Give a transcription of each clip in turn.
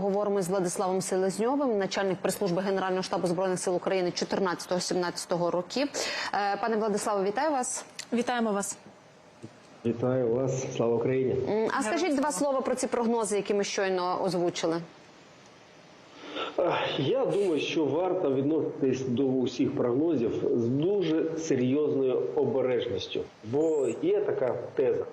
обговоримо з Владиславом Селезньовим, начальник прес-служби Генерального штабу збройних сил України 14-17 років. Е, Пане Владиславе, вітаю вас. Вітаємо вас. Вітаю вас, слава Україні. А скажіть два слова про ці прогнози, які ми щойно озвучили. Е, Я думаю, що варто відноситись до усіх прогнозів з дуже серйозною обережністю, бо є така теза.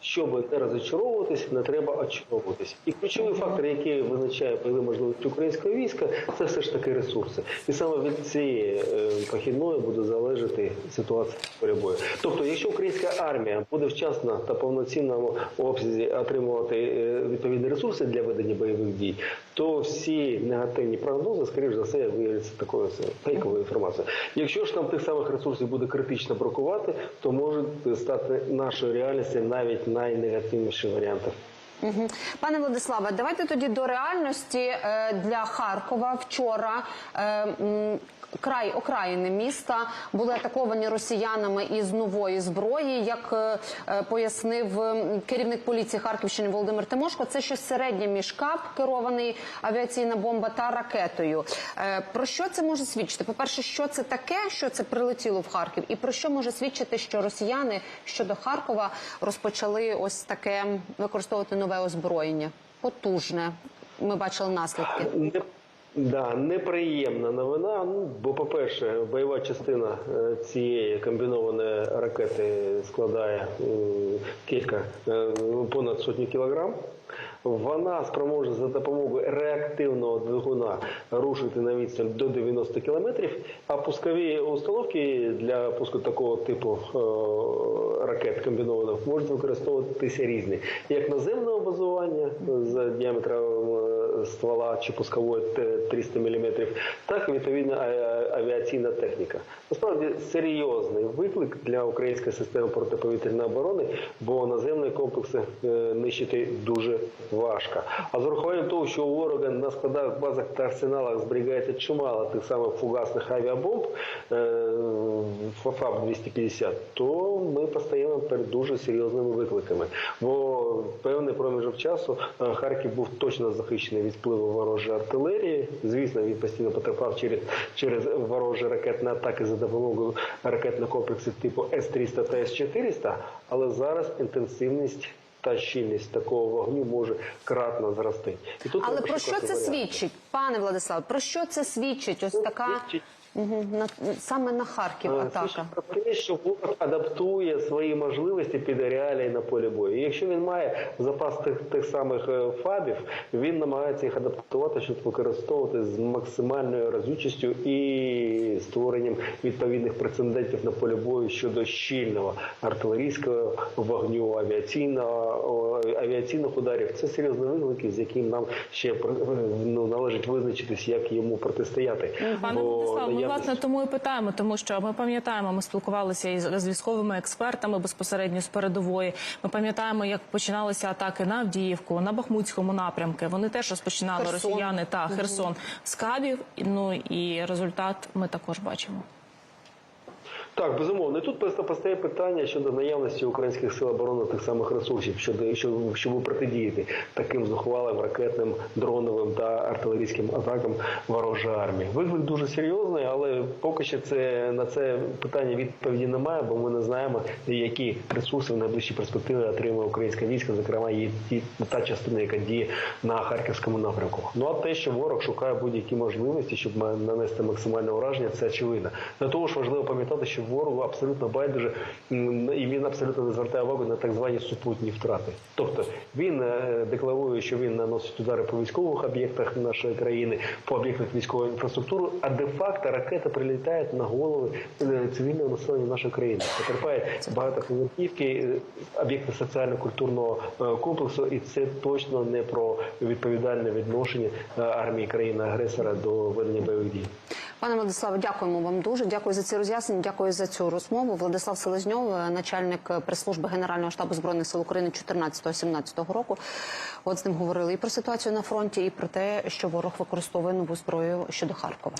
Щоб не розочаровуватись, не треба очаровуватись. І ключовий фактор, який визначає бойові можливості українського війська, це все ж таки ресурси. І саме від цієї е, похідної буде залежати ситуація з полі бою. Тобто, якщо українська армія буде вчасно та повноцінному обсязі отримувати е, відповідні ресурси для ведення бойових дій, то всі негативні прогнози, скоріш за все, виявляться такою фейковою інформацією. Якщо ж там тих самих ресурсів буде критично бракувати, то може стати нашою реальністю навіть найнегативніші варіанти. Пане Владиславе, давайте тоді до реальності е, для Харкова. Вчора е, край окраїни міста були атаковані росіянами із нової зброї. Як е, пояснив керівник поліції Харківщини Володимир Тимошко, це щось середнє між КАП, керований авіаційна бомба та ракетою. Про що це може свідчити? По перше, що це таке, що це прилетіло в Харків, і про що може свідчити, що росіяни щодо Харкова розпочали ось таке використовувати нове озброєння, потужне. Ми бачили наслідки. Да, неприємна новина. Ну, бо, по-перше, бойова частина е, цієї комбінованої ракети складає кілька е, понад сотню кілограм. Вона спроможна за допомогою реактивного двигуна рушити на відстань до 90 кілометрів. А пускові установки для пуску такого типу е, ракет комбінованих можуть використовуватися різні, як наземного базування з діаметром ствола чи пускової 300 мм, так і відповідно авіаційна техніка. Насправді серйозний виклик для української системи протиповітряної оборони, бо наземні комплекси е, нищити дуже важко. А з урахуванням того, що у ворога на складах, базах та арсеналах зберігається чимало тих самих фугасних авіабомб е, ФАФАП 250, то ми постаємо перед дуже серйозними викликами. Бо певний проміжок часу е, Харків був точно захищений від впливу ворожої артилерії. Звісно, він постійно потерпав через, через ворожі ракетні атаки за допомогою ракетних комплексів типу С-300 та С-400, але зараз інтенсивність та щільність такого вогню може кратно зрости. І тут Але про що це варіанти. свідчить, пане Владислав? Про що це свідчить? Ось така свідчить- На, саме на Харків Е, атака. про те, що ворог адаптує свої можливості під реалії на полі бою. І якщо він має запас тих, тих самих е, фабів, він намагається їх адаптувати, щоб використовувати з максимальною разючістю і створенням відповідних прецедентів на полі бою щодо щільного артилерійського вогню, авіаційного авіаційних ударів. Це серйозні виклики, з яким нам ще е, ну, належить визначитись, як йому протистояти. Пане Бо Владислав, власне тому і питаємо, тому що ми пам'ятаємо, ми спілкувалися із з військовими експертами безпосередньо з передової. Ми пам'ятаємо, як починалися атаки на Авдіївку, на Бахмутському напрямку. Вони теж розпочинали Херсон. росіяни та Херсон з кабів. Ну і результат ми також бачимо. Так, безумовно. І тут постає питання щодо наявності українських сил оборони тих самих ресурсів, щодо щоб, щоб протидіяти таким зухвалим ракетним, дроновим та артилерійським атакам ворожої армії. Виклик дуже серйозний, але поки що це на це питання відповіді немає, бо ми не знаємо, які ресурси в найближчій перспективі отримує українське військо, зокрема і та частина, яка діє на харківському напрямку. Ну а те, що ворог шукає будь-які можливості, щоб нанести максимальне ураження, це очевидно. До того ж важливо пам'ятати, що ворогу абсолютно байдуже і він абсолютно не звертає увагу на так звані супутні втрати. Тобто він е, декларує, що він наносить удари по військових об'єктах нашої країни, по об'єктах військової інфраструктури, а де-факто ракети прилітають на голови е, цивільного населення нашої країни. Потерпає багатоповерхівки, е, об'єкти соціально-культурного комплексу, і це точно не про відповідальне відношення армії країни-агресора до ведення бойових дій. Пане Владиславе, дякуємо вам дуже. Дякую за ці роз'яснення. Дякую цю розмову. Владислав Селезньов, начальник прес-служби Генерального штабу збройних сил України 14-17 року. От з ним говорили і про ситуацію на фронті, і про те, що ворог використовує нову зброю щодо Харкова.